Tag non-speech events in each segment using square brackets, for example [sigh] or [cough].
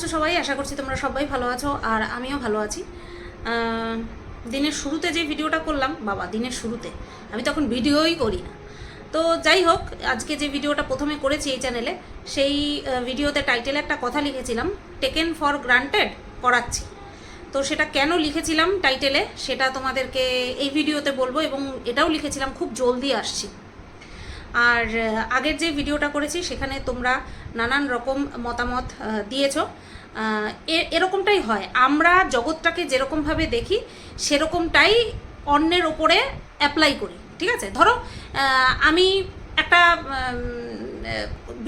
আছো সবাই, আশা করছি তোমরা সবাই ভালো আছো আর আমিও ভালো আছি। দিনের শুরুতে যে ভিডিওটা করলাম, বাবা, দিনের শুরুতে। আমি তখন ভিডিওই করি না। তো যাই হোক, আজকে যে ভিডিওটা প্রথমে করেছি এই চ্যানেলে সেই ভিডিওতে টাইটেলে একটা কথা লিখেছিলাম টেকেন ফর গ্রান্টেড করাচ্ছি। তো সেটা কেন লিখেছিলাম টাইটেলে সেটা তোমাদেরকে এই ভিডিওতে বলব এবং এটাও লিখেছিলাম, খুব জলদি আসছি। আর আগের যে ভিডিওটা করেছি, সেখানে তোমরা নানান রকম মতামত দিয়েছ। এরকমটাই হয়। আমরা জগৎটাকে যেরকমভাবে দেখি, সেরকমটাই অন্যের ওপরে অ্যাপ্লাই করি, ঠিক আছে? ধরো আমি একটা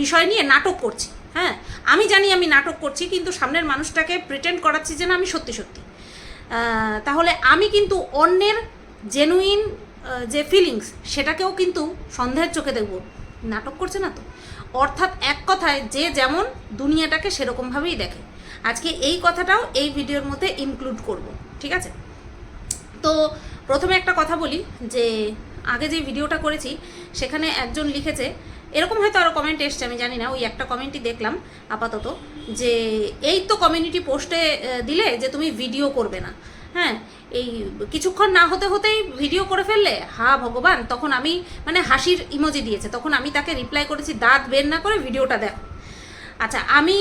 বিষয় নিয়ে নাটক করছি হ্যাঁ? আমি জানি আমি নাটক করছি, কিন্তু সামনের মানুষটাকে প্রিটেন্ড করাচ্ছি যে না, আমি সত্যি সত্যি। তাহলে আমি কিন্তু অন্যের জেনুইন যে ফিলিংস সেটাকেও কিন্তু সন্দেহের চোখে দেখব। নাটক করছে না তো? অর্থাৎ এক কথায় যে যেমন দুনিয়াটাকে সেরকমভাবেই দেখে। আজকে এই কথাটাও এই ভিডিওর মধ্যে ইনক্লুড করব, ঠিক আছে? তো প্রথমে একটা কথা বলি যে, আগে যে ভিডিওটা করেছি, সেখানে একজন লিখেছে, এরকম হয়তো আরও কমেন্ট এসছে, আমি জানি না, ওই একটা কমেন্টই দেখলাম আপাতত, যে এই তো কমিউনিটি পোস্টে দিলে যে তুমি ভিডিও করবে না। হ্যাঁ এই কিছুক্ষণ না হতে হতেই ভিডিও করে ফেললে, হা ভগবান, তখন আমি মানে হাসির ইমোজি দিয়েছে। তখন আমি তাকে রিপ্লাই করেছি, দাঁত বের না করে ভিডিওটা দেখো। আচ্ছা আমি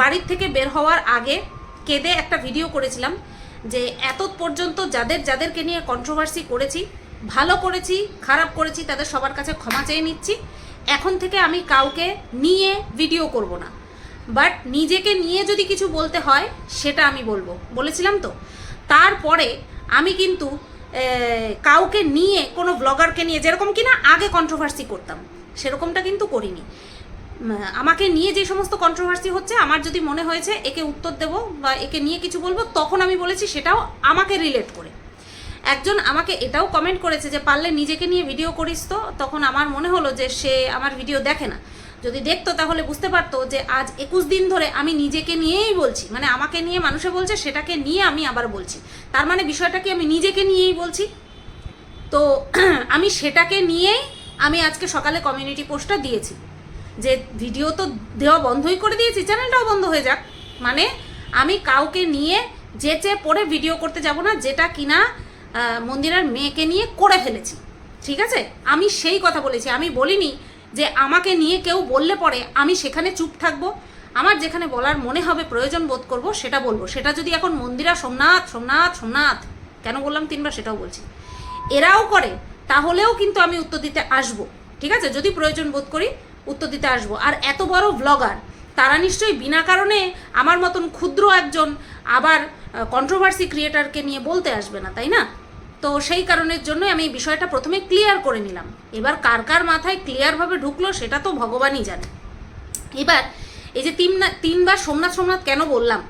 বাড়ির থেকে বের হওয়ার আগে কেঁদে একটা ভিডিও করেছিলাম যে, এত পর্যন্ত যাদের যাদেরকে নিয়ে কন্ট্রোভার্সি করেছি, ভালো করেছি, খারাপ করেছি, তাদের সবার কাছে ক্ষমা চেয়ে নিচ্ছি। এখন থেকে আমি কাউকে নিয়ে ভিডিও করব না। বাট নিজেকে নিয়ে যদি কিছু বলতে হয়, সেটা আমি বলব। বলেছিলাম তো? তারপরে আমি কিন্তু কাউকে নিয়ে কোনো ব্লগারকে নিয়ে যেরকম কিনা আগে কন্ট্রোভার্সি করতাম, সেরকমটা কিন্তু করিনি। আমাকে নিয়ে যে সমস্ত কন্ট্রোভার্সি হচ্ছে, আমার যদি মনে হয়েছে একে উত্তর দেব বা একে নিয়ে কিছু বলব, তখন আমি বলেছি সেটাও আমাকে রিলেট করে। একজন আমাকে এটাও কমেন্ট করেছে যে, পারলে নিজেকে নিয়ে ভিডিও করিস তো? তখন আমার মনে হলো যে, সে আমার ভিডিও দেখে না। যদি দেখতো তাহলে বুঝতে পারতো যে আজ একুশ দিন ধরে আমি নিজেকে নিয়েই বলছি। মানে আমাকে নিয়ে মানুষে বলছে, সেটাকে নিয়ে আমি আবার বলছি। তার মানে বিষয়টা কি আমি নিজেকে নিয়েই বলছি? তো [clears throat] আমি সেটাকে নিয়েই আমি আজকে সকালে কমিউনিটি পোস্টটা দিয়েছি। যে ভিডিও তো দেওয়া বন্ধই করে দিয়েছি চ্যানেলটাও বন্ধ হয়ে যাক। মানে আমি কাউকে নিয়ে যেচে পরে ভিডিও করতে যাব না, যেটা কিনা মন্দিরের মেয়েকে নিয়ে করে ফেলেছি। ঠিক আছে? আমি সেই কথা বলেছি। আমি বলিনি যে আমাকে নিয়ে কেউ বললে পরে আমি সেখানে চুপ থাকব। আমার যেখানে বলার মনে হবে প্রয়োজন বোধ করব, সেটা বলব। সেটা যদি এখন মন্দিরা সোমনাথ সোমনাথ সোমনাথ, কেন বললাম তিনবার সেটাও বলছি। এরাও করে, তাহলেও কিন্তু আমি উত্তর দিতে আসব, ঠিক আছে? যদি প্রয়োজন বোধ করি উত্তর দিতে আসব। আর এত বড় ব্লগার তারা নিশ্চয়ই বিনা কারণে আমার মতন ক্ষুদ্র একজন আবার কন্ট্রোভার্সি ক্রিয়েটারকে নিয়ে বলতে আসবে না, তাই না? তো সেই কারণের জন্যই আমি এই বিষয়টা প্রথমে ক্লিয়ার করে নিলাম। এবার কার কার মাথায় ক্লিয়ারভাবে ঢুকলো সেটা তো ভগবানই জানে। এবার এই যে তিন তিনবার সোমনাথ সোমনাথ কেন বললাম?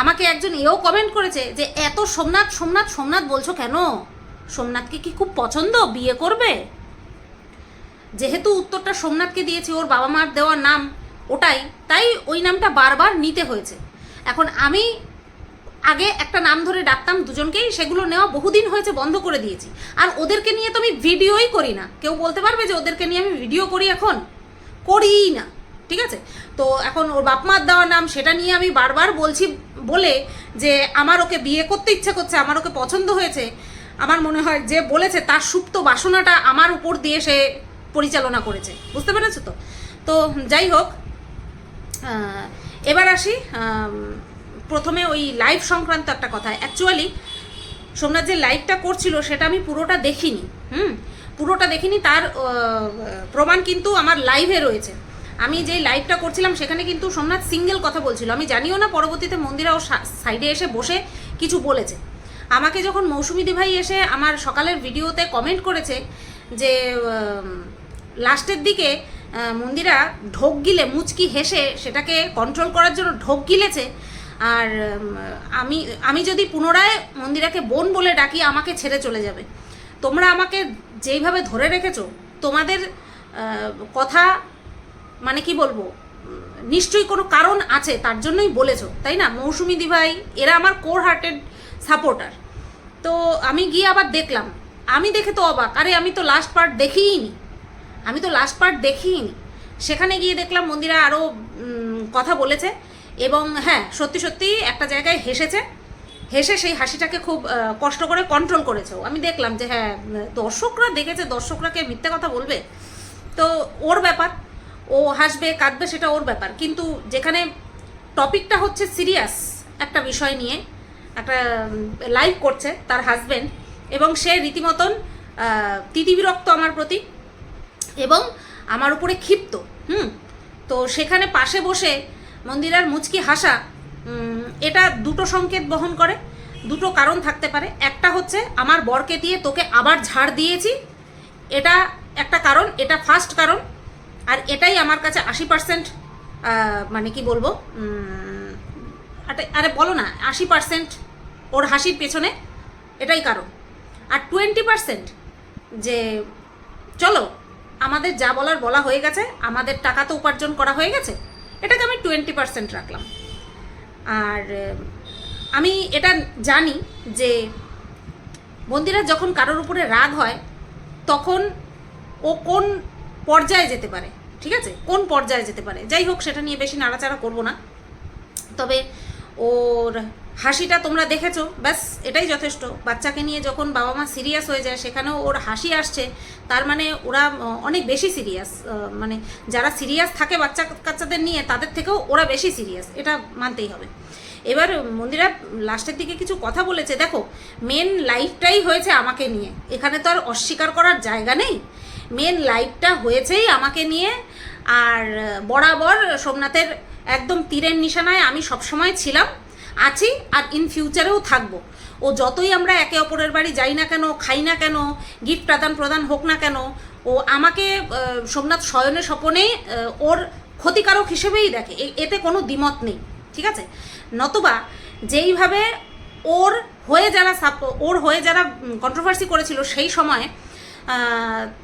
আমাকে একজন এও কমেন্ট করেছে যে, এত সোমনাথ সোমনাথ সোমনাথ বলছো কেন? সোমনাথকে কি খুব পছন্দ? বিয়ে করবে? যেহেতু উত্তরটা সোমনাথকে দিয়েছি, ওর বাবা মার দেওয়া নাম ওটাই, তাই ওই নামটা বারবার নিতে হয়েছে। এখন আমি আগে একটা নাম ধরে ডাকতাম দুজনকেই, সেগুলো নেওয়া বহুদিন হয়েছে, বন্ধ করে দিয়েছি। আর ওদেরকে নিয়ে তো আমি ভিডিওই করি না। কেউ বলতে পারবে যে ওদেরকে নিয়ে আমি ভিডিও করি এখন? করিই না, ঠিক আছে? তো এখন ওর বাপ মার দেওয়া নাম, সেটা নিয়ে আমি বারবার বলছি বলে যে আমার ওকে বিয়ে করতে ইচ্ছে করছে, আমার ওকে পছন্দ হয়েছে, আমার মনে হয় যে বলেছে, তার সুপ্ত বাসনাটা আমার উপর দিয়ে সে পরিচালনা করেছে। বুঝতে পেরেছ তো? তো যাই হোক এবার আসি প্রথমে ওই লাইভ সংক্রান্ত একটা কথা। অ্যাকচুয়ালি সোমনাথ যে লাইভটা করছিল, সেটা আমি পুরোটা দেখিনি। হুম? পুরোটা দেখিনি, তার প্রমাণ কিন্তু আমার লাইভে রয়েছে। আমি যে লাইভটা করছিলাম, সেখানে কিন্তু সোমনাথ সিঙ্গেল কথা বলছিল। আমি জানিও না, পরবর্তীতে মন্দিরাও সাইডে এসে বসে কিছু বলেছে। আমাকে যখন মৌসুমি দিভাই এসে আমার সকালের ভিডিওতে কমেন্ট করেছে যে লাস্টের দিকে মন্দিরা ঢোক গিলে, মুচকি হেসে সেটাকে কন্ট্রোল করার জন্য ঢোক গিলেছে আর আমি আমি যদি পুনরায় মন্দিরাকে বোন বলে ডাকি, আমাকে ছেড়ে চলে যাবে। তোমরা আমাকে যেইভাবে ধরে রেখেছো, তোমাদের কথা মানে কি বলব নিশ্চয়ই কোনো কারণ আছে, তার জন্যই বলেছ, তাই না? মৌসুমি দিভাই, এরা আমার কোর হার্টেড সাপোর্টার তো আমি গিয়ে আবার দেখলাম, আমি দেখে তো অবাক, আরে আমি তো লাস্ট পার্ট দেখিই নি আমি তো লাস্ট পার্ট দেখিই নি সেখানে গিয়ে দেখলাম মন্দিরা আরও কথা বলেছে। এবং হ্যাঁ সত্যি সত্যি একটা জায়গায় হেসেছে। হেসে সেই হাসিটাকে খুব কষ্ট করে কন্ট্রোল করেছে। আমি দেখলাম যে হ্যাঁ দর্শকরা দেখেছে দর্শকরাকে মিথ্যে কথা বলবে? তো ওর ব্যাপার, ও হাসবে, কাঁদবে, সেটা ওর ব্যাপার। কিন্তু যেখানে টপিকটা হচ্ছে সিরিয়াস একটা বিষয় নিয়ে, একটা লাইভ করছে তার হাজবেন্ড এবং সে রীতিমতন তিতিবিরক্ত আমার প্রতি এবং আমার উপরে ক্ষিপ্ত, হুম? তো সেখানে পাশে বসে মন্দিরার মুচকি হাসা এটা দুটো সংকেত বহন করে, দুটো কারণ থাকতে পারে। একটা হচ্ছে, আমার বরকে দিয়ে তোকে আবার ঝাড় দিয়েছি। এটা একটা কারণ, এটা ফার্স্ট কারণ, আর এটাই আমার কাছে আশি পার্সেন্ট মানে কি বলব আরে- বলো না, আশি পার্সেন্ট ওর হাসির পেছনে এটাই কারণ। আর টোয়েন্টি পার্সেন্ট যে, চলো, আমাদের যা বলার বলা হয়ে গেছে, আমাদের টাকা তো উপার্জন করা হয়ে গেছে এটাকে আমি টোয়েন্টি পার্সেন্ট রাখলাম। আর আমি এটা জানি যে মন্দিরা যখন কারোর উপরে রাগ হয়, তখন ও কোন পর্যায়ে যেতে পারে, ঠিক আছে? কোন পর্যায়ে যেতে পারে? যাই হোক, সেটা নিয়ে বেশি নাড়াচাড়া করব না। তবে ওর হাসিটা তোমরা দেখেছ, ব্যাস, এটাই যথেষ্ট। বাচ্চাকে নিয়ে যখন বাবা মা সিরিয়াস হয়ে যায়, সেখানেও ওর হাসি আসছে। তার মানে ওরা অনেক বেশি সিরিয়াস মানে যারা সিরিয়াস থাকে বাচ্চা কাচ্চাদের নিয়ে, তাদের থেকেও ওরা বেশি সিরিয়াস, এটা মানতেই হবে। এবার মন্দিরা লাস্টের দিকে কিছু কথা বলেছে, দেখো মেন লাইফটাই হয়েছে আমাকে নিয়ে, এখানে তো আর অস্বীকার করার জায়গা নেই। মেন লাইফটা হয়েছেই আমাকে নিয়ে, আর বরাবর সোমনাথের একদম তীরের নিশানায় আমি সবসময় ছিলাম। আছি আর ইন ফিউচারেও থাকব। ও যতই আমরা একে অপরের বাড়ি যাই না কেন, খাই না কেন গিফট আদান প্রদান হোক না কেন, ও আমাকে সোমনাথ শয়নে স্বপনে ওর ক্ষতিকারক হিসেবেই দেখে। এতে কোনো দ্বিমত নেই, ঠিক আছে? নতুবা যেইভাবে ওর হয়ে যারা সাপ- ওর হয়ে যারা কন্ট্রোভার্সি করেছিল সেই সময়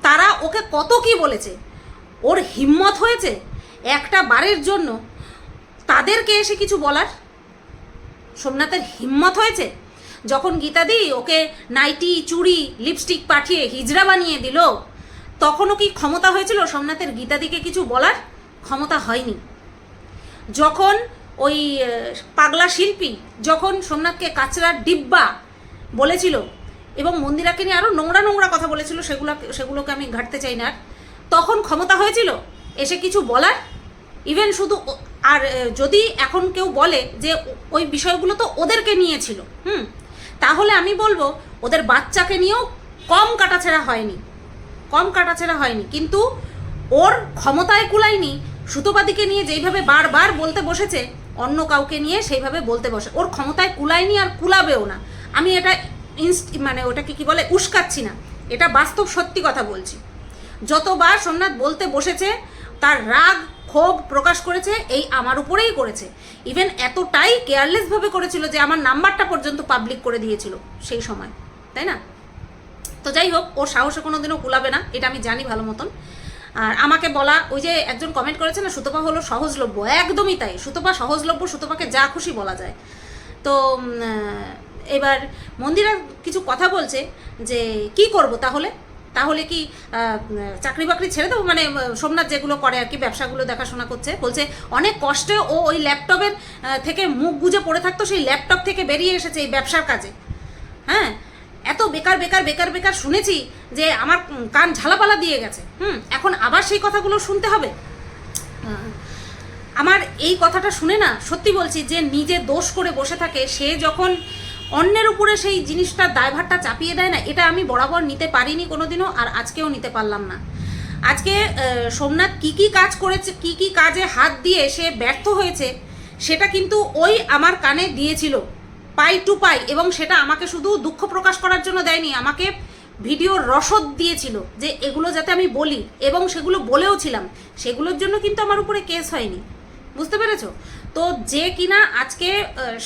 তারা ওকে কত কি বলেছে? ওর হিম্মত হয়েছে একটা বারের জন্য? তাদেরকে এসে কিছু বলার? সোমনাথের হিম্মত হয়েছে? যখন গীতাদি ওকে নাইটি, চুড়ি লিপস্টিক পাঠিয়ে হিজড়া বানিয়ে দিল, তখনও কি ক্ষমতা হয়েছিল সোমনাথের গীতাদিকে কিছু বলার? ক্ষমতা হয়নি। যখন ওই পাগলা শিল্পী যখন সোমনাথকে কাচরার ডিব্বা বলেছিল এবং মন্দিরাকে নিয়ে আরও নোংরা নোংরা কথা বলেছিল, সেগুলো, সেগুলোকে আমি ঘাটতে চাই না তখন ক্ষমতা হয়েছিল এসে কিছু বলার? ইভেন শুধু আর যদি এখন কেউ বলে যে ওই বিষয়গুলো তো ওদেরকে নিয়েছিল, হুম, তাহলে আমি বলব ওদের বাচ্চাকে নিয়েও কম কাটাছেড়া হয়নি, কম কাটাছেড়া হয়নি। কিন্তু ওর ক্ষমতায় কুলায়নি, সুতোপাদিকে নিয়ে যেইভাবে বারবার বলতে বসেছে, অন্য কাউকে নিয়ে সেইভাবে বলতে বসে। ওর ক্ষমতায় কুলায়নি আর কুলাবেও না। আমি এটা ইনস্ট মানে ওটাকে কি বলে, উস্কাচ্ছি না। এটা বাস্তব সত্যি কথা বলছি। যতবার সোমনাথ বলতে বসেছে, তার রাগ ক্ষোভ প্রকাশ করেছে, এই আমার উপরেই করেছে। ইভেন এতটাই কেয়ারলেসভাবে করেছিল যে আমার নাম্বারটা পর্যন্ত পাবলিক করে দিয়েছিল সেই সময়, তাই না? তো যাই হোক, ওর সাহসে কোনো দিনও কুলাবে না, এটা আমি জানি ভালো মতন। আর আমাকে বলা, ওই যে একজন কমেন্ট করেছে না, সুতপা হলো সহজলভ্য, একদমই তাই। সুতপা সহজলভ্য, সুতপাকে যা খুশি বলা যায়। তো এবার মন্দিরা কিছু কথা বলছে যে, কি করব তাহলে? তাহলে কি চাকরি বাকরি ছেড়ে দেবো? মানে সোমনাথ যেগুলো করে আর কি, ব্যবসাগুলো দেখাশোনা করছে, বলছে অনেক কষ্টে ও ওই ল্যাপটপের থেকে মুখ গুজে পড়ে থাকতো, সেই ল্যাপটপ থেকে বেরিয়ে এসেছে এই ব্যবসার কাজে। হ্যাঁ? এত বেকার বেকার বেকার বেকার শুনেছি যে আমার কান ঝালাপালা দিয়ে গেছে। হুম? এখন আবার সেই কথাগুলো শুনতে হবে। আমার এই কথাটা শুনে না, সত্যি বলছি যে নিজে দোষ করে বসে থাকে, সে যখন অন্যের উপরে সেই জিনিসটার দায়ভারটা চাপিয়ে দেয় না এটা আমি বরাবর নিতে পারিনি কোনোদিনও আর আজকেও নিতে পারলাম না। আজকে সোমনাথ কি কি কাজ করেছে কি কি কাজে হাত দিয়ে সে ব্যর্থ হয়েছে সেটা কিন্তু ওই আমার কানে দিয়েছিল পাই টু পাই এবং সেটা আমাকে শুধু দুঃখ প্রকাশ করার জন্য দেয়নি আমাকে ভিডিওর রসদ দিয়েছিল যে এগুলো যাতে আমি বলি এবং সেগুলো বলেও ছিলাম সেগুলোর জন্য কিন্তু আমার উপরে কেস হয়নি। বুঝতে পেরেছ? তো যে কিনা আজকে আহ,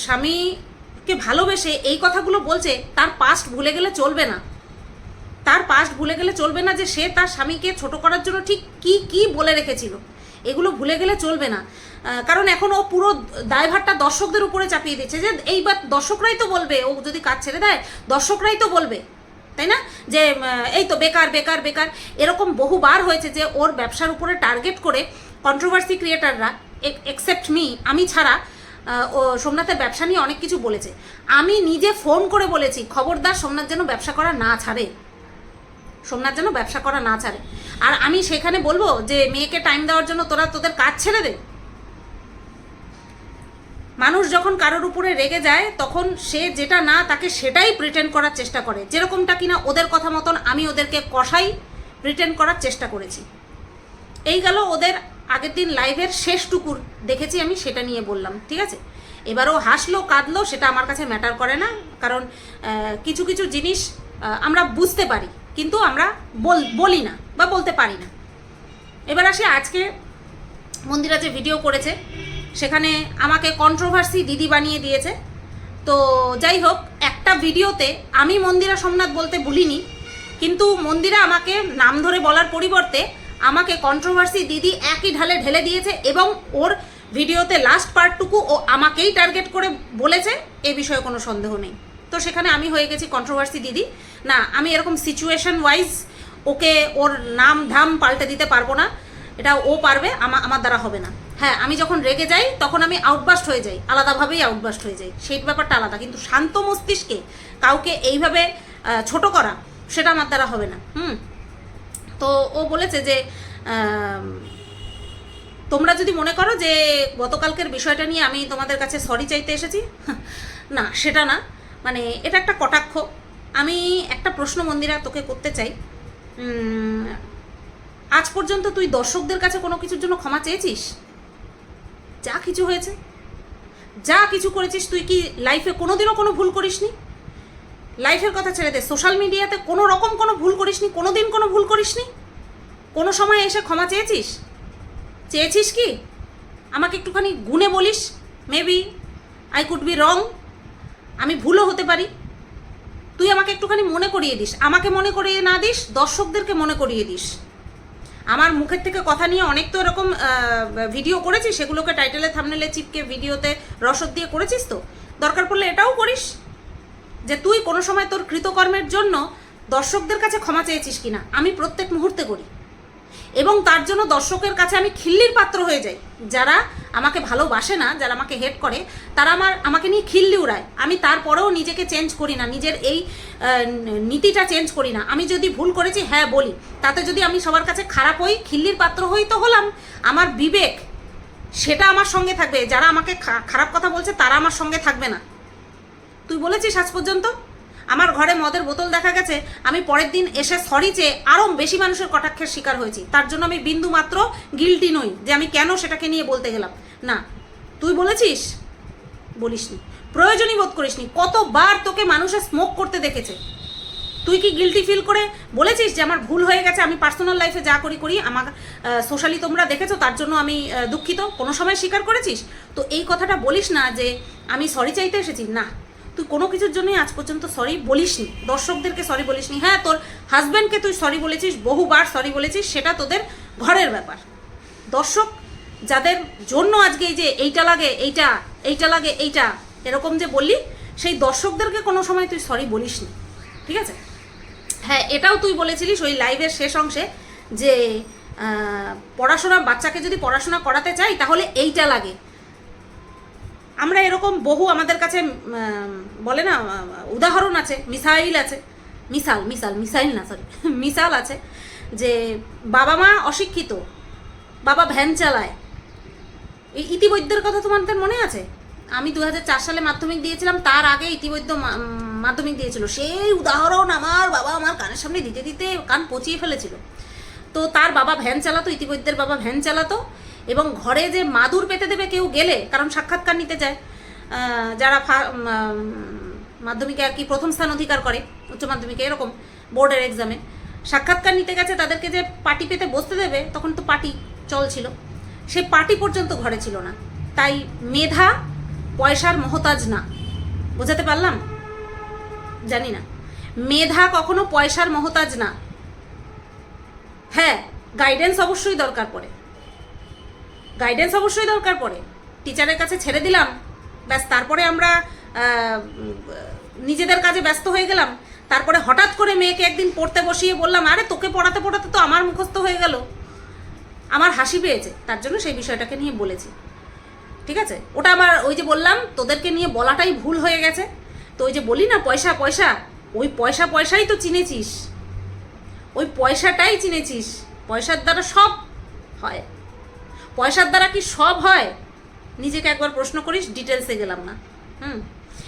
স্বামীকে ভালোবেসে এই কথাগুলো বলছে, তার পাস্ট ভুলে গেলে চলবে না। তার পাস্ট ভুলে গেলে চলবে না যে সে তার স্বামীকে ছোট করার জন্য ঠিক কি কি বলে রেখেছিল। এগুলো ভুলে গেলে চলবে না। কারণ এখন ও পুরো দায়ভারটা দর্শকদের উপরে চাপিয়ে দিচ্ছে যে এইবার দর্শকরাই তো বলবে, ও যদি কাজ ছেড়ে দেয়, দর্শকরাই তো বলবে। তাই না? যে এই তো বেকার বেকার বেকার। এরকম বহুবার হয়েছে যে ওর ব্যবসার উপরে টার্গেট করে কন্ট্রোভার্সি ক্রিয়েটাররা এক্সেপ্ট মি আমি ছাড়া ও সোমনাথের ব্যবসা নিয়ে অনেক কিছু বলেছে। আমি নিজে ফোন করে বলেছি, খবরদার, সোমনাথ যেন ব্যবসা করা না ছাড়ে। সোমনাথ যেন ব্যবসা করা না ছাড়ে। আর আমি সেখানে বলব যে, মেয়েকে টাইম দেওয়ার জন্য তোরা তোদের কাজ ছেড়ে দে। মানুষ যখন কারোর উপরে রেগে যায়, তখন সে যেটা না, তাকে সেটাই প্রিটেন্ড করার চেষ্টা করে। যেরকমটা কিনা ওদের কথা মতন আমি ওদেরকে কষাই প্রিটেন্ড করার চেষ্টা করেছি। এই গেল ওদের আগের দিন লাইভের শেষটুকুর দেখেছি আমি, সেটা নিয়ে বললাম, ঠিক আছে? এবারও হাসলো, কাঁদলো, সেটা আমার কাছে ম্যাটার করে না, কারণ কিছু কিছু জিনিস আমরা বুঝতে পারি, কিন্তু আমরা বল, বলি না বা বলতে পারি না। এবার আসি আজকে মন্দিরা যে ভিডিও করেছে, সেখানে আমাকে কন্ট্রোভার্সি দিদি বানিয়ে দিয়েছে। তো যাই হোক, একটা ভিডিওতে আমি মন্দিরা সোমনাথ বলতে ভুলিনি, কিন্তু মন্দিরা আমাকে নাম ধরে বলার পরিবর্তে আমাকে কন্ট্রোভার্সি দিদি একই ঢালে ঢেলে দিয়েছে এবং ওর ভিডিওতে লাস্ট পার্টটুকু ও আমাকেই টার্গেট করে বলেছে, এ বিষয়ে কোনো সন্দেহ নেই। তো সেখানে আমি হয়ে গেছি কন্ট্রোভার্সি দিদি। না, আমি এরকম সিচুয়েশন ওয়াইজ ওকে ওর নাম ধাম পাল্টে দিতে পারব না। এটা ও পারবে, আমা আমার দ্বারা হবে না। হ্যাঁ আমি যখন রেগে যাই, তখন আমি আউটবাস্ট হয়ে যাই। আলাদাভাবেই আউটবাস্ট হয়ে যাই। সেই ব্যাপারটা আলাদা। কিন্তু শান্ত মস্তিষ্কে কাউকে এইভাবে ছোট করা, সেটা আমার দ্বারা হবে না। হুম? তো ও বলেছে যে তোমরা যদি মনে করো যে গতকালকের বিষয়টা নিয়ে আমি তোমাদের কাছে সরি চাইতে এসেছি না, সেটা না। মানে এটা একটা কটাক্ষ। আমি একটা প্রশ্ন মন্দিরা তোকে করতে চাই। আজ পর্যন্ত তুই দর্শকদের কাছে কোনো কিছুর জন্য ক্ষমা চেয়েছিস? যা কিছু হয়েছে, যা কিছু করেছিস, তুই কি লাইফে কোনোদিনও কোনো ভুল করিসনি? লাইফের কথা ছেড়ে দে। সোশ্যাল মিডিয়াতে কোনো রকম কোনো ভুল করিসনি কোনো দিন কোনো ভুল করিসনি? কোনো সময় এসে ক্ষমা চেয়েছিস? চেয়েছিস কি? আমাকে একটুখানি গুনে বলিস? Maybe I could be wrong আমি ভুলও হতে পারি। তুই আমাকে একটুখানি মনে করিয়ে দিস। আমাকে মনে করিয়ে না দিস, দর্শকদেরকে মনে করিয়ে দিস। আমার মুখের থেকে কথা নিয়ে অনেক তো এরকম ভিডিও করেছিস, সেগুলোকে টাইটেলে থামনেলে চিপকে ভিডিওতে রসদ দিয়ে করেছিস তো? দরকার পড়লে এটাও করিস। যে তুই কোনো সময় তোর কৃতকর্মের জন্য দর্শকদের কাছে ক্ষমা চেয়েছিস কিনা, আমি প্রত্যেক মুহূর্তে করি। এবং তার জন্য দর্শকের কাছে আমি খিল্লির পাত্র হয়ে যাই। যারা আমাকে ভালোবাসে না, যারা আমাকে হেট করে, তারা আমার, আমাকে নিয়ে খিল্লি উড়ায়। আমি তারপরেও নিজেকে চেঞ্জ করি না, নিজের এই নীতিটা চেঞ্জ করি না। আমি যদি ভুল করেছি হ্যাঁ বলি। তাতে যদি আমি সবার কাছে খারাপ হই, খিল্লির পাত্র হই, তো হলাম। আমার বিবেক, সেটা আমার সঙ্গে থাকবে। যারা আমাকে খারাপ কথা বলছে, তারা আমার সঙ্গে থাকবে না। তুই বলেছিস আজ পর্যন্ত? আমার ঘরে মদের বোতল দেখা গেছে, আমি পরের দিন এসে সরি চেয়ে আরও বেশি মানুষের কটাক্ষের শিকার হয়েছি। তার জন্য আমি বিন্দু মাত্র গিলটি নই যে আমি কেন সেটাকে নিয়ে বলতে গেলাম। না, তুই বলেছিস? বলিসনি। প্রয়োজনই বোধ করিসনি। কতবার তোকে মানুষে স্মোক করতে দেখেছে। তুই কি গিলটি ফিল করে বলেছিস যে আমার ভুল হয়ে গেছে, আমি পার্সোনাল লাইফে যা করি করি, আমার সোশ্যালি তোমরা দেখেছ, তার জন্য আমি দুঃখিত। কোনো সময় স্বীকার করেছিস? তো এই কথাটা বলিস না যে আমি সরি চাইতে এসেছি। না তুই কোনো কিছুর জন্যই আজ পর্যন্ত সরি বলিসনি। দর্শকদেরকে সরি বলিসনি। হ্যাঁ তোর হাজব্যান্ডকে তুই সরি বলেছিস, বহুবার সরি বলেছিস, সেটা তোদের ঘরের ব্যাপার। দর্শক, যাদের জন্য আজকে এই যে এইটা লাগে, এইটা এইটা লাগে, এইটা, এরকম যে বললি, সেই দর্শকদেরকে কোনো সময় তুই সরি বলিসনি। ঠিক আছে? হ্যাঁ এটাও তুই বলেছিলিস ওই লাইভের শেষ অংশে যে পড়াশোনা, বাচ্চাকে যদি পড়াশোনা করাতে চাই, তাহলে এইটা লাগে। আমরা এরকম বহু আমাদের কাছে বলে না, উদাহরণ আছে, মিসাইল আছে, মিসাল মিসাল, মিসাইল না সরি [laughs] মিসাল আছে, যে বাবা মা অশিক্ষিত, বাবা ভ্যান চালায়। এই ইতিবৈদ্যের কথা তোমাদের মনে আছে? আমি দু হাজার চার সালে মাধ্যমিক দিয়েছিলাম, তার আগে ইতিবৈদ্য মাধ্যমিক দিয়েছিল। সেই উদাহরণ আমার বাবা আমার কানের সামনে দিতে দিতে কান পচিয়ে ফেলেছিল। তো তার বাবা ভ্যান চালাতো, ইতিবৈদ্যের বাবা ভ্যান চালাতো এবং ঘরে যে মাদুর পেতে দেবে কেউ গেলে, কারণ সাক্ষাৎকার নিতে যায় যারা মাধ্যমিকে আর কি প্রথম স্থান অধিকার করে, উচ্চ মাধ্যমিকে, এরকম বোর্ডের এক্সামে সাক্ষাৎকার নিতে গেছে, তাদেরকে যে পার্টি পেতে বসতে দেবে, তখন তো পাটি চলছিল। সে পার্টি পর্যন্ত ঘরে ছিল না। তাই মেধা পয়সার মহতাজ না। বোঝাতে পারলাম? জানি না। মেধা কখনো পয়সার মহতাজ না। হ্যাঁ গাইডেন্স অবশ্যই দরকার পড়ে। গাইডেন্স অবশ্যই দরকার পড়ে। টিচারের কাছে ছেড়ে দিলাম, ব্যাস তারপরে আমরা নিজেদের কাজে ব্যস্ত হয়ে গেলাম। তারপরে হঠাৎ করে মেয়েকে একদিন পড়তে বসিয়ে বললাম, আরে, তোকে পড়াতে পড়াতে তো আমার মুখস্থ হয়ে গেল। আমার হাসি পেয়েছে, তার জন্য সেই বিষয়টাকে নিয়ে বলেছি। ঠিক আছে? ওটা আমার ওই যে বললাম, তোদেরকে নিয়ে বলাটাই ভুল হয়ে গেছে। তো ওই যে বলি না, পয়সা পয়সা, ওই পয়সা, পয়সাই তো চিনেছিস। ওই পয়সাটাই চিনেছিস, পয়সার দ্বারা সব হয়। পয়সার দ্বারা কি সব হয়? নিজেকে একবার প্রশ্ন করিস ডিটেলসে গেলাম না। হুম?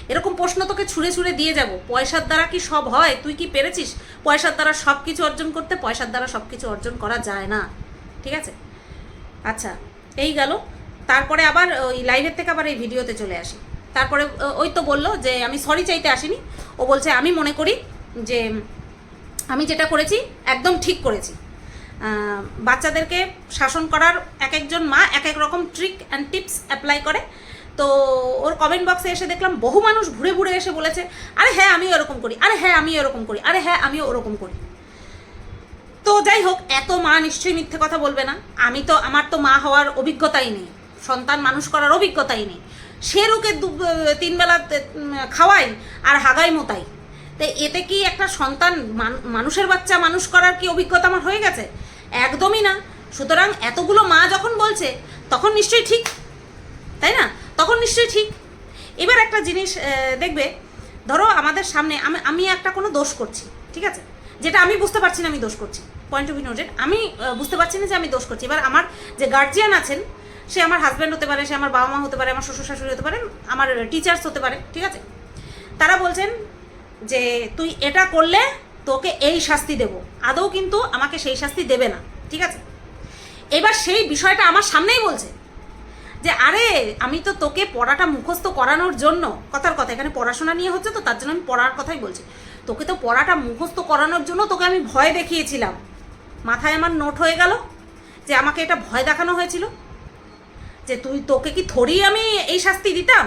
এরকম প্রশ্ন তোকে ছুঁড়ে ছুঁড়ে দিয়ে যাব। পয়সার দ্বারা কি সব হয়? তুই কি পেরেছিস? পয়সার দ্বারা সব কিছু অর্জন করতে? পয়সার দ্বারা সব কিছু অর্জন করা যায় না। ঠিক আছে? আচ্ছা এই গেল। তারপরে আবার, ওই লাইভের থেকে আবার এই ভিডিওতে চলে আসি। তারপরে ওই তো বলল যে, আমি সরি চাইতে আসিনি। ও বলছে, আমি মনে করি যে, আমি যেটা করেছি, একদম ঠিক করেছি। বাচ্চাদেরকে শাসন করার এক একজন মা এক এক রকম ট্রিক অ্যান্ড টিপস অ্যাপ্লাই করে। তো ওর কমেন্ট বক্সে এসে দেখলাম বহু মানুষ ঘুরে ঘুরে এসে বলেছে, আরে হ্যাঁ আমিও এরকম করি, আরে হ্যাঁ আমিও এরকম করি, আরে হ্যাঁ আমিও ওরকম করি। তো যাই হোক, এত মা নিশ্চয়ই মিথ্যে কথা বলবে না। আমি তো, আমার তো মা হওয়ার অভিজ্ঞতাই নেই, সন্তান মানুষ করার অভিজ্ঞতাই নেই। শেরুকে দু- তিন বেলা খাওয়াই আর হাগাই মোতাই। তো এতে কি একটা সন্তান মানুষের বাচ্চা মানুষ করার কি অভিজ্ঞতা আমার হয়ে গেছে? একদমই না। সুতরাং এতগুলো মা যখন বলছে, তখন নিশ্চয়ই ঠিক। তাই না? তখন নিশ্চয়ই ঠিক। এবার একটা জিনিস দেখবে, ধরো আমাদের সামনে আমি আমি একটা কোনো দোষ করছি, ঠিক আছে? যেটা আমি বুঝতে পারছি না আমি দোষ করছি। পয়েন্ট অফ ভিউ নোটেড আমি বুঝতে পারছি না যে আমি দোষ করছি। এবার আমার যে গার্জিয়ান আছেন, সে আমার হাজব্যান্ড হতে পারে, সে আমার বাবা মা হতে পারে, আমার শ্বশুর শাশুড়ি হতে পারে, আমার টিচার্স হতে পারে, ঠিক আছে? তারা বলছেন যে, তুই এটা করলে তোকে এই শাস্তি দেব। আদৌ কিন্তু আমাকে সেই শাস্তি দেবে না। ঠিক আছে? এবার সেই বিষয়টা আমার সামনেই বলছে যে, আরে, আমি তো তোকে পড়াটা মুখস্থ করানোর জন্য, কথার কথা, এখানে পড়াশোনা নিয়ে হচ্ছে তো, তার জন্য আমি পড়ার কথাই বলছি। তোকে তো পড়াটা মুখস্থ করানোর জন্য তোকে আমি ভয় দেখিয়েছিলাম। মাথায় আমার নোট হয়ে গেল যে, আমাকে এটা ভয় দেখানো হয়েছিল। যে, তুই তোকে কি থরি আমি এই শাস্তি দিতাম?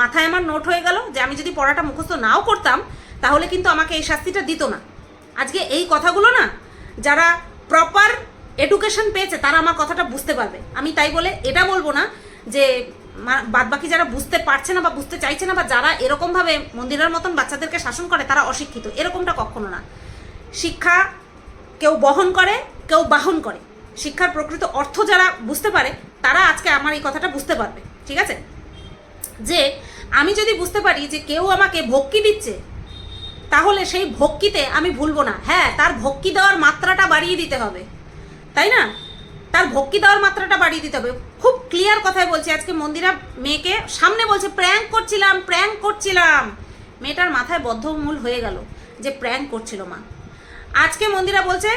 মাথায় আমার নোট হয়ে গেল যে, আমি যদি পড়াটা মুখস্থ নাও করতাম, তাহলে কিন্তু আমাকে এই শাস্তিটা দিত না। আজকে এই কথাগুলো না, যারা প্রপার এডুকেশন পেয়েছে, তারা আমার কথাটা বুঝতে পারবে। আমি তাই বলে এটা বলব না যে বাদ বাকি যারা বুঝতে পারছে না বা বুঝতে চাইছে না বা যারা এরকমভাবে মন্দিরের মতন বাচ্চাদেরকে শাসন করে, তারা অশিক্ষিত। এরকমটা কখনো না। শিক্ষা কেউ বহন করে, কেউ বাহন করে। শিক্ষার প্রকৃত অর্থ যারা বুঝতে পারে, তারা আজকে আমার এই কথাটা বুঝতে পারবে। ঠিক আছে? যে, আমি যদি বুঝতে পারি যে কেউ আমাকে ভক্তি দিচ্ছে তাহলে সেই ভক্তিতে আমি ভুলবো না। হ্যাঁ তার ভক্তি দেওয়ার মাত্রাটা বাড়িয়ে দিতে হবে। তাই না? তার ভক্তি দেওয়ার মাত্রাটা বাড়িয়ে দিতে হবে। খুব ক্লিয়ার কথায় বলছি। আজকে মন্দিরা মেয়েকে সামনে বলছে, প্র্যাঙ্ক করছিলাম প্র্যাঙ্ক করছিলাম। মেয়েটার মাথায় বদ্ধমূল হয়ে গেল যে প্র্যাঙ্ক করছিল মা। আজকে মন্দিরা বলছে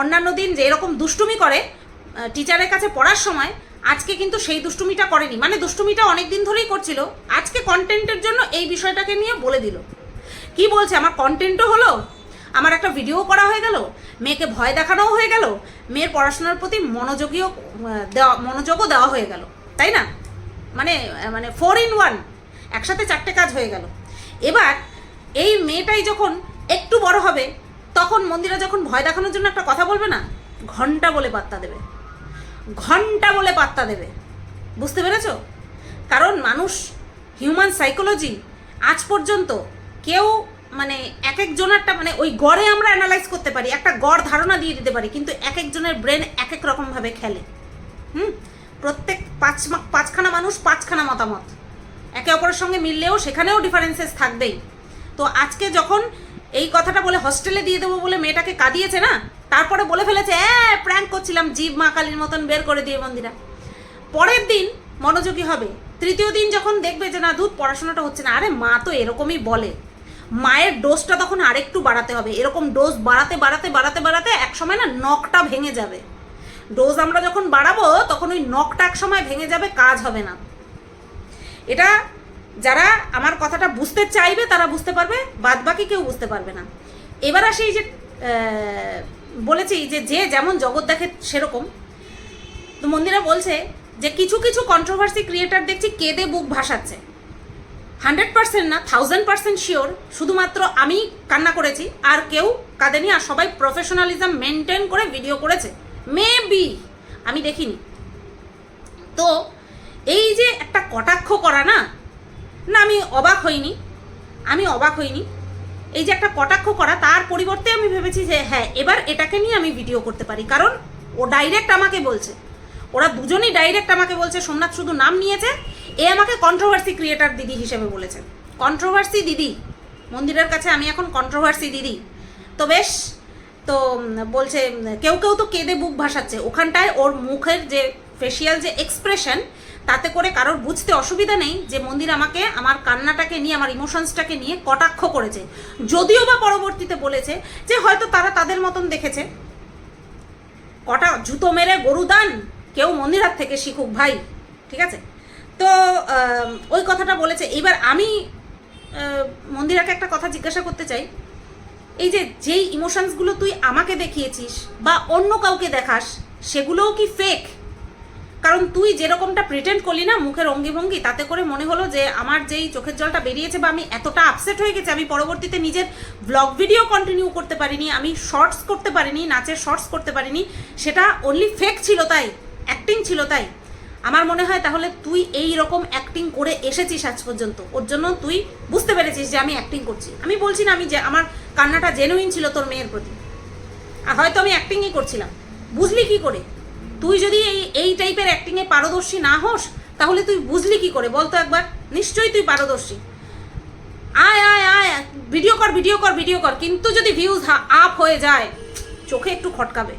অন্যান্য দিন যে এরকম দুষ্টুমি করে টিচারের কাছে পড়ার সময়, আজকে কিন্তু সেই দুষ্টুমিটা করেনি। মানে দুষ্টুমিটা অনেক দিন ধরেই করছিল। আজকে কন্টেন্টের জন্য এই বিষয়টাকে নিয়ে বলে দিল। কি বলছে? আমার কন্টেন্টও হলো? আমার একটা ভিডিও করা হয়ে গেল? মেয়েকে ভয় দেখানোও হয়ে গেল? মেয়ের পড়াশোনার প্রতি মনোযোগীও দেওয়া, মনোযোগও দেওয়া হয়ে গেল। তাই না? মানে মানে ফোর ইন ওয়ান একসাথে চারটে কাজ হয়ে গেল। এবার এই মেয়েটাই যখন একটু বড় হবে, তখন মন্দিরা যখন ভয় দেখানোর জন্য একটা কথা বলবে না, ঘণ্টা বলে পাত্তা দেবে। ঘণ্টা বলে পাত্তা দেবে। বুঝতে পেরেছ? কারণ মানুষ হিউম্যান সাইকোলজি আজ পর্যন্ত কেউ মানে এক একজনেরটা মানে ওই গড়ে আমরা অ্যানালাইজ করতে পারি, একটা গড় ধারণা দিয়ে দিতে পারি, কিন্তু এক একজনের ব্রেন এক এক রকমভাবে খেলে। হুম? প্রত্যেক পাঁচ পাঁচখানা মানুষ পাঁচখানা মতামত। একে অপরের সঙ্গে মিললেও সেখানেও ডিফারেন্সেস থাকবেই। তো আজকে যখন এই কথাটা বলে হস্টেলে দিয়ে দেবো বলে মেয়েটাকে কাঁদিয়েছে না, তারপরে বলে ফেলেছে হ্যাঁ প্র্যাঙ্ক করছিলাম, জীব মা কালীর মতন বের করে দিয়ে মন্দিরা পরের দিন মনোযোগী হবে। তৃতীয় দিন যখন দেখবে যে, না দুধ পড়াশোনাটা হচ্ছে না। আরে মা তো এরকমই বলে। মায়ের ডোজটা তখন আরেকটু বাড়াতে হবে। এরকম ডোজ বাড়াতে বাড়াতে বাড়াতে বাড়াতে এক সময় না নখটা ভেঙে যাবে। ডোজ আমরা যখন বাড়াবো, তখন ওই নখটা এক সময় ভেঙে যাবে, কাজ হবে না। এটা যারা আমার কথাটা বুঝতে চাইবে, তারা বুঝতে পারবে বাদ বাকি কেউ বুঝতে পারবে না। এবার আসি যে বলেছি যে যে যেমন জগৎ দেখে সেরকম। তো মন্দিরা বলছে যে কিছু কিছু কন্ট্রোভার্সি ক্রিয়েটার দেখছি কেঁদে বুক ভাসাচ্ছে। হান্ড্রেড পার্সেন্ট না থাউজেন্ড পার্সেন্ট শিওর শুধুমাত্র আমি কান্না করেছি, আর কেউ কাঁদেনি, আর সবাই প্রফেশনালিজম মেনটেন করে ভিডিও করেছে। মেবি আমি দেখিনি। তো, এই যে একটা কটাক্ষ করা না না, আমি অবাক হইনি, আমি অবাক হইনি। এই যে একটা কটাক্ষ করা, তার পরিবর্তে আমি ভেবেছি যে হ্যাঁ এবার এটাকে নিয়ে আমি ভিডিও করতে পারি। কারণ, ও ডাইরেক্ট আমাকে বলছে। ওরা দুজনই ডাইরেক্ট আমাকে বলছে, সোমনাথ শুধু নাম নিয়েছে এ আমাকে কন্ট্রোভার্সি ক্রিয়েটার দিদি হিসেবে বলেছে কন্ট্রোভার্সি দিদি, মন্দিরের কাছে আমি এখন কন্ট্রোভার্সি দিদি। তো বেশ, তো বলছে, কেউ কেউ তো কেঁদে বুক ভাসাচ্ছে। ওখানটায় ওর মুখের যে ফেসিয়াল যে এক্সপ্রেশন তাতে করে কারোর বুঝতে অসুবিধা নেই যে মন্দির আমাকে আমার কান্নাটাকে নিয়ে, আমার ইমোশনসটাকে নিয়ে কটাক্ষ করেছে। যদিও বা পরবর্তীতে বলেছে যে হয়তো তারা তাদের মতন দেখেছে। কটা জুতো মেরে গরু দান কেউ মন্দিরার থেকে শিখুক ভাই, ঠিক আছে? তো ওই কথাটা বলেছে। এবার আমি মন্দিরাকে একটা কথা জিজ্ঞাসা করতে চাই। এই যে, যেই ইমোশনসগুলো তুই আমাকে দেখিয়েছিস বা অন্য কাউকে দেখাস, সেগুলোও কি ফেক কারণ তুই যেরকমটা প্রিটেন্ড করলি না মুখের অঙ্গিভঙ্গি, তাতে করে মনে হলো যে, আমার যেই চোখের জলটা বেরিয়েছে বা আমি এতটা আপসেট হয়ে গেছে, আমি পরবর্তীতে নিজের ব্লগ ভিডিও কন্টিনিউ করতে পারিনি, আমি শর্টস করতে পারিনি, নাচের শর্টস করতে পারিনি, সেটা অনলি ফেক ছিল তাই অ্যাক্টিং ছিল তাই। আমার মনে হয় তাহলে তুই এই রকম অ্যাক্টিং করে এসেছিস আজ পর্যন্ত। ওর জন্য তুই বুঝতে পেরেছিস যে আমি অ্যাক্টিং করছি। আমি বলছি না আমি যে আমার কান্নাটা জেনুইন ছিল তোর মেয়ের প্রতি। আর হয়তো আমি অ্যাক্টিংই করছিলাম। বুঝলি কি করে? তুই যদি এই এই টাইপের অ্যাক্টিংয়ে পারদর্শী না হোস, তাহলে তুই বুঝলি কি করে? বলতো একবার, নিশ্চয়ই তুই পারদর্শী। আয় আয় আয়, ভিডিও কর ভিডিও কর ভিডিও কর। কিন্তু যদি ভিউজ আপ হয়ে যায়, চোখে একটু খটকাবে।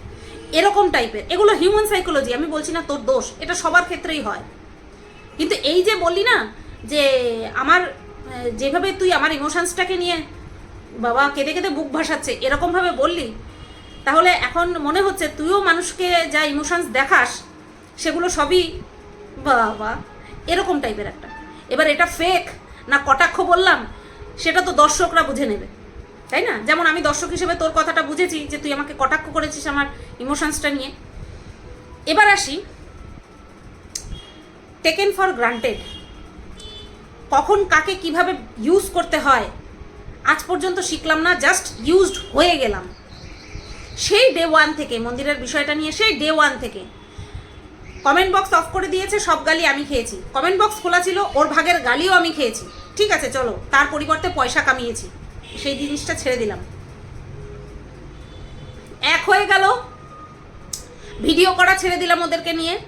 এরকম টাইপের এগুলো হিউম্যান সাইকোলজি আমি বলছি না তোর দোষ, এটা সবার ক্ষেত্রেই হয়। কিন্তু এই যে বললি না, যে আমার যেভাবে তুই আমার ইমোশনসটাকে নিয়ে বাবা কেঁদে কেঁদে বুক ভাসাচ্ছে, এরকমভাবে বললি, তাহলে এখন মনে হচ্ছে তুইও মানুষকে যা ইমোশনস দেখাস, সেগুলো সবই বাবা, এরকম টাইপের একটা। এবার এটা ফেক না কটাক্ষ বললাম, সেটা তো দর্শকরা বুঝে নেবে। তাই না? যেমন আমি দর্শক হিসেবে তোর কথাটা বুঝেছি যে তুই আমাকে কটাক্ষ করেছিস আমার ইমোশনসটা নিয়ে। এবার আসি টেকেন ফর গ্রান্টেড কখন কাকে কীভাবে ইউজ করতে হয়, আজ পর্যন্ত শিখলাম না জাস্ট ইউজড হয়ে গেলাম। সেই ডে ওয়ান থেকে, মন্দিরের বিষয়টা নিয়ে সেই ডে ওয়ান থেকে কমেন্ট বক্স অফ করে দিয়েছে, সব গালি আমি খেয়েছি। কমেন্ট বক্স খোলা ছিল, ওর ভাগের গালিও আমি খেয়েছি। ঠিক আছে, চলো, তার পরিবর্তে পয়সা কামিয়েছি। সেই জিনিসটা ছেড়ে দিলাম। এক হয়ে গেল। ভিডিও করা ছেড়ে দিলাম ওদেরকে নিয়ে।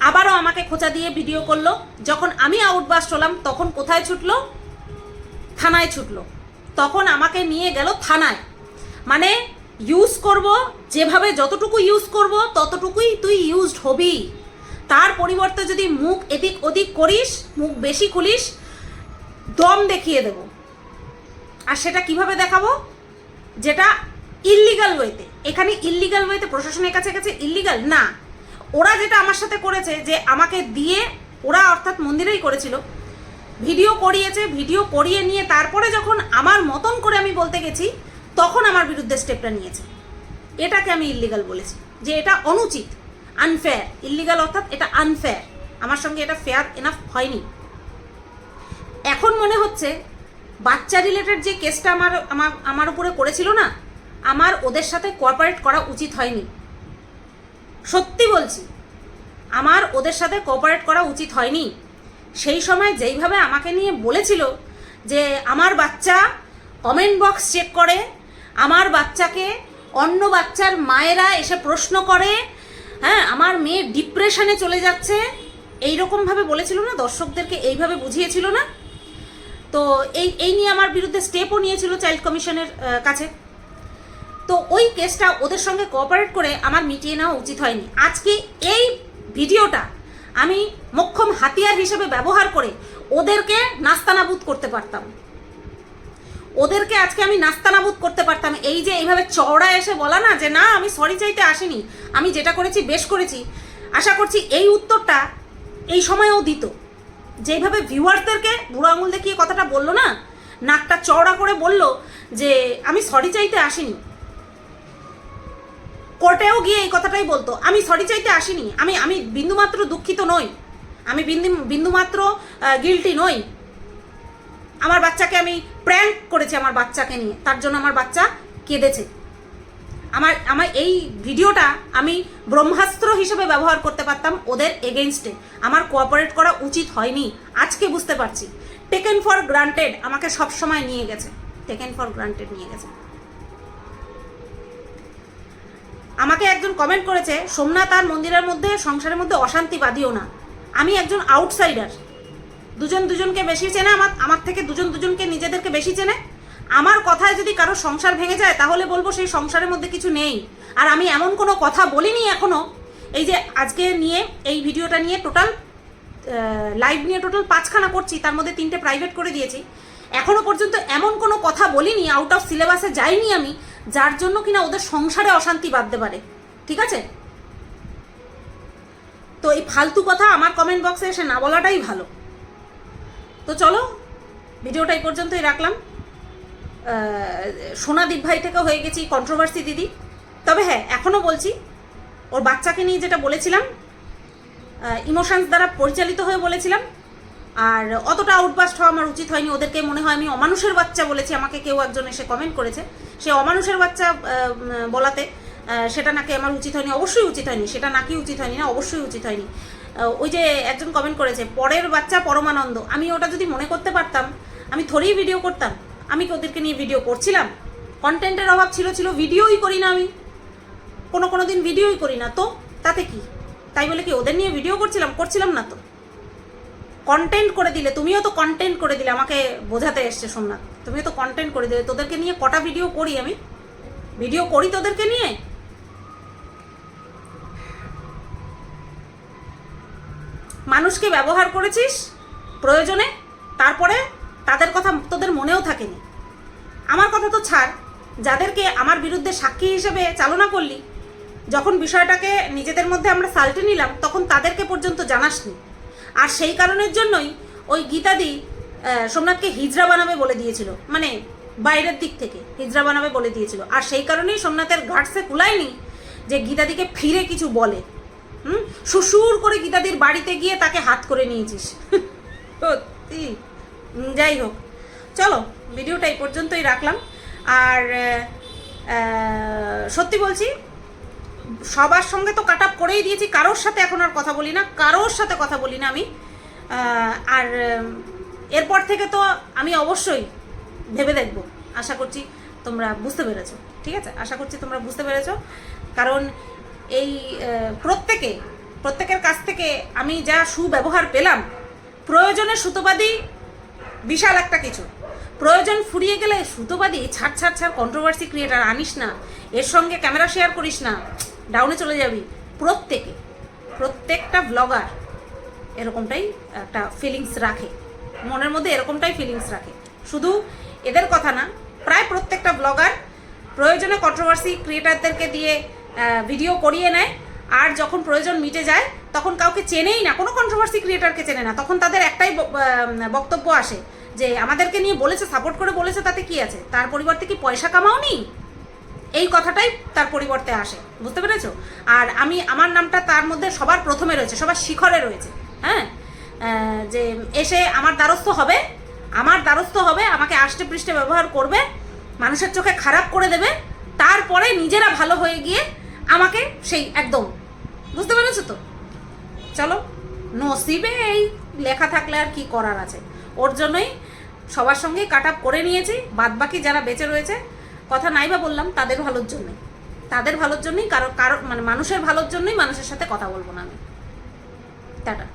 আবারও আমাকে খোঁচা দিয়ে ভিডিও করল। যখন আমি আউটবাস্ট হলাম, তখন কোথায় ছুটলো? থানায় ছুটলো। তখন আমাকে নিয়ে গেল থানায়। মানে ইউজ করব, যেভাবে যতটুকু ইউজ করব, ততটুকুই তুই ইউজড হবি। তার পরিবর্তে যদি মুখ এদিক ওদিক করিস, মুখ বেশি খুলিস, দম দেখিয়ে দেব। আর সেটা কীভাবে দেখাবো? যেটা ইল্লিগাল ওয়েতে এখানে ইল্লিগাল ওয়েতে প্রশাসনের কাছে কাছে ইল্লিগাল না। ওরা যেটা আমার সাথে করেছে, যে আমাকে দিয়ে ওরা অর্থাৎ মন্দিরেই করেছিল, ভিডিও করিয়েছে, ভিডিও করিয়ে নিয়ে তারপরে যখন আমার মতন করে আমি বলতে গেছি, তখন আমার বিরুদ্ধে স্টেপটা নিয়েছে। এটাকে আমি ইল্লিগাল বলেছি, যে এটা অনুচিত আনফেয়ার ইল্লিগাল অর্থাৎ এটা আনফেয়ার আমার সঙ্গে এটা ফেয়ার এনাফ হয়নি। এখন মনে হচ্ছে বাচ্চা রিলেটেড যে কেসটা আমার আমার আমার উপরে করেছিল না, আমার ওদের সাথে কোঅপারেট করা উচিত হয়নি। সত্যি বলছি, আমার ওদের সাথে কোঅপারেট করা উচিত হয়নি। সেই সময় যেইভাবে আমাকে নিয়ে বলেছিল যে, আমার বাচ্চা কমেন্ট বক্স চেক করে, আমার বাচ্চাকে অন্য বাচ্চার মায়েরা এসে প্রশ্ন করে হ্যাঁ আমার মেয়ে ডিপ্রেশনে চলে যাচ্ছে। এই রকমভাবে বলেছিল না, দর্শকদেরকে এইভাবে বুঝিয়েছিল না? তো এই এই নিয়ে আমার বিরুদ্ধে স্টেপও নিয়েছিল চাইল্ড কমিশনের কাছে। তো ওই কেসটা ওদের সঙ্গে কোঅপারেট করে আমার মিটিয়ে নেওয়া উচিত হয়নি। আজকে এই ভিডিওটা আমি মোক্ষম হাতিয়ার হিসেবে ব্যবহার করে ওদেরকে নাস্তানাবুদ করতে পারতাম। ওদেরকে আজকে আমি নাস্তানাবুদ করতে পারতাম। এই যে এইভাবে চওড়া এসে বলা না যে, না, আমি সরি চাইতে আসিনি। আমি যেটা করেছি, বেশ করেছি। আশা করছি এই উত্তরটা এই সময়েও দিত। যেইভাবে ভিউয়ার্সদেরকে বুড়ো আঙুল দেখিয়ে কথাটা বলল না, নাকটা চওড়া করে বলল যে, আমি সরি চাইতে আসিনি। কোর্টেও গিয়ে এই কথাটাই বলতো, আমি সরি চাইতে আসিনি। আমি আমি বিন্দুমাত্র দুঃখিত নই। আমি বিন্দু, বিন্দুমাত্র গিলটি নই। আমার বাচ্চাকে আমি প্র্যাঙ্ক করেছি আমার বাচ্চাকে নিয়ে। তার জন্য আমার বাচ্চা কেঁদেছে। আমার আমার এই ভিডিওটা আমি ব্রহ্মাস্ত্র হিসেবে ব্যবহার করতে পারতাম ওদের এগেনস্টে আমার কোঅপারেট করা উচিত হয়নি। আজকে বুঝতে পারছি। টেকেন ফর গ্রান্টেড আমাকে সব সময় নিয়ে গেছে। টেকেন ফর গ্রান্টেড নিয়ে গেছে। আমাকে একজন কমেন্ট করেছে, সোমনাথ আর মন্দিরের মধ্যে, সংসারের মধ্যে অশান্তি বাদিও না। আমি একজন আউটসাইডার দুজন দুজনকে বেশি চেনে আমার আমার থেকে দুজন দুজনকে নিজেদেরকে বেশি চেনে? আমার কথায় যদি কারও সংসার ভেঙে যায়, তাহলে বলব সেই সংসারের মধ্যে কিছু নেই। আর আমি এমন কোনো কথা বলিনি এখনও এই যে আজকে নিয়ে, এই ভিডিওটা নিয়ে টোটাল লাইভ নিয়ে টোটাল পাঁচখানা করছি, তার মধ্যে তিনটে প্রাইভেট করে দিয়েছি। এখনও পর্যন্ত এমন কোনো কথা বলিনি আউট অফ সিলেবাসে যাইনি আমি, যার জন্য কিনা ওদের সংসারে অশান্তি বাঁধতে পারে। ঠিক আছে? তো এই ফালতু কথা আমার কমেন্ট বক্সে এসে না বলাটাই ভালো। তো চলো, ভিডিওটা এই পর্যন্তই রাখলাম। সোনাদীপ ভাই থেকে হয়ে গেছি কন্ট্রোভার্সি দিদি। তবে হ্যাঁ এখনও বলছি, ওর বাচ্চাকে নিয়ে যেটা বলেছিলাম ইমোশনস দ্বারা পরিচালিত হয়ে বলেছিলাম, আর অতটা আউটবাস্ট হওয়া আমার উচিত হয়নি। ওদেরকে মনে হয় আমি অমানুষের বাচ্চা বলেছি, আমাকে কেউ একজন এসে কমেন্ট করেছে। সে অমানুষের বাচ্চা বলাতে সেটা নাকি আমার উচিত হয়নি, অবশ্যই উচিত হয়নি, সেটা নাকি উচিত হয়নি না, অবশ্যই উচিত হয়নি। ওই যে একজন কমেন্ট করেছে, পরের বাচ্চা পরমানন্দ। আমি ওটা যদি মনে করতে পারতাম, আমি থরেই ভিডিও করতাম আমি কি ওদেরকে নিয়ে ভিডিও করছিলাম? কন্টেন্টের অভাব ছিল ছিল ভিডিওই করি না আমি। কোনো কোনো দিন ভিডিওই করি না। তো, তাতে কি? তাই বলে কি ওদের নিয়ে ভিডিও করছিলাম? করছিলাম না তো। কন্টেন্ট করে দিলে, তুমিও তো কন্টেন্ট করে দিলে, আমাকে বোঝাতে এসছে সোমনাথ। তুমিও তো কন্টেন্ট করে দিলে, তোদেরকে নিয়ে কটা ভিডিও করি আমি? ভিডিও করি তোদেরকে নিয়ে? মানুষকে ব্যবহার করেছিস প্রয়োজনে, তারপরে তাদের কথা তোদের মনেও থাকেনি। আমার কথা তো ছাড়, যাদেরকে আমার বিরুদ্ধে সাক্ষী হিসেবে চালনা করলি, যখন বিষয়টাকে নিজেদের মধ্যে আমরা সাল্টে নিলাম, তখন তাদেরকে পর্যন্ত জানাসনি। আর সেই কারণের জন্যই ওই গীতাদি সোমনাথকে হিজড়া বানাবে বলে দিয়েছিল। মানে বাইরের দিক থেকে হিজড়া বানাবে বলে দিয়েছিল। আর সেই কারণেই সোমনাথের ঘাটসে কুলায়নি যে গীতাদিকে ফিরে কিছু বলে। হুম? শ্বশুর করে গীতাদির বাড়িতে গিয়ে তাকে হাত করে নিয়েছিস। [laughs] সত্যি। যাই হোক, চলো, ভিডিওটা এই পর্যন্তই রাখলাম। আর সত্যি বলছি, সবার সঙ্গে তো কাট করেই দিয়েছি, কারোর সাথে এখন আর কথা বলি না, কারোর সাথে কথা বলি না আমি। আর এরপর থেকে তো আমি অবশ্যই ভেবে দেখব। আশা করছি তোমরা বুঝতে পেরেছ, ঠিক আছে? আশা করছি তোমরা বুঝতে পেরেছ। কারণ এই প্রত্যেকে, প্রত্যেকের কাছ থেকে আমি যা সুব্যবহার পেলাম, প্রয়োজনে সুতোবাদী বিশাল একটা কিছু। প্রয়োজন ফুরিয়ে গেলে সুতোবাদী ছাড় ছাড় ছাড় কন্ট্রোভার্সি ক্রিয়েটার আনিস না। এর সঙ্গে ক্যামেরা শেয়ার করিস না। ডাউনে চলে যাবি। প্রত্যেকে, প্রত্যেকটা ব্লগার এরকমটাই একটা ফিলিংস রাখে। মনের মধ্যে এরকমটাই ফিলিংস রাখে। শুধু এদের কথা না, প্রায় প্রত্যেকটা ব্লগার প্রয়োজনে কন্ট্রোভার্সি ক্রিয়েটারদেরকে দিয়ে ভিডিও করিয়ে নেয়। আর যখন প্রয়োজন মিটে যায়, তখন কাউকে চেনেই না। কোনো কন্ট্রোভার্সি ক্রিয়েটারকে চেনে না। তখন তাদের একটাই বক্তব্য আসে। যে আমাদেরকে নিয়ে বলেছে সাপোর্ট করে বলেছে, তাতে কি আছে? তার পরিবর্তে কি পয়সা কামাও নি? এই কথাটাই তার পরিবর্তে আসে। বুঝতে পেরেছ? আর আমি, আমার নামটা তার মধ্যে সবার প্রথমে রয়েছে, সবার শিখরে রয়েছে। হ্যাঁ? যে এসে আমার দ্বারস্থ হবে, আমার দ্বারস্থ হবে, আমাকে আষ্টে পৃষ্ঠে ব্যবহার করবে, মানুষের চোখে খারাপ করে দেবে, তারপরে নিজেরা ভালো হয়ে গিয়ে আমাকে সেই একদম। বুঝতে পেরেছ তো? চলো নসিবে এই লেখা থাকলে আর কি করার আছে? ওর জন্যই সবার সঙ্গে কাট আপ করে নিয়েছি বাদ বাকি যারা বেঁচে রয়েছে, কথা নাই বা বললাম, তাদের ভালোর জন্যই। তাদের ভালোর জন্যই, কারও কারও মানে মানুষের ভালোর জন্যই মানুষের সাথে কথা বলব না আমি। টাটা।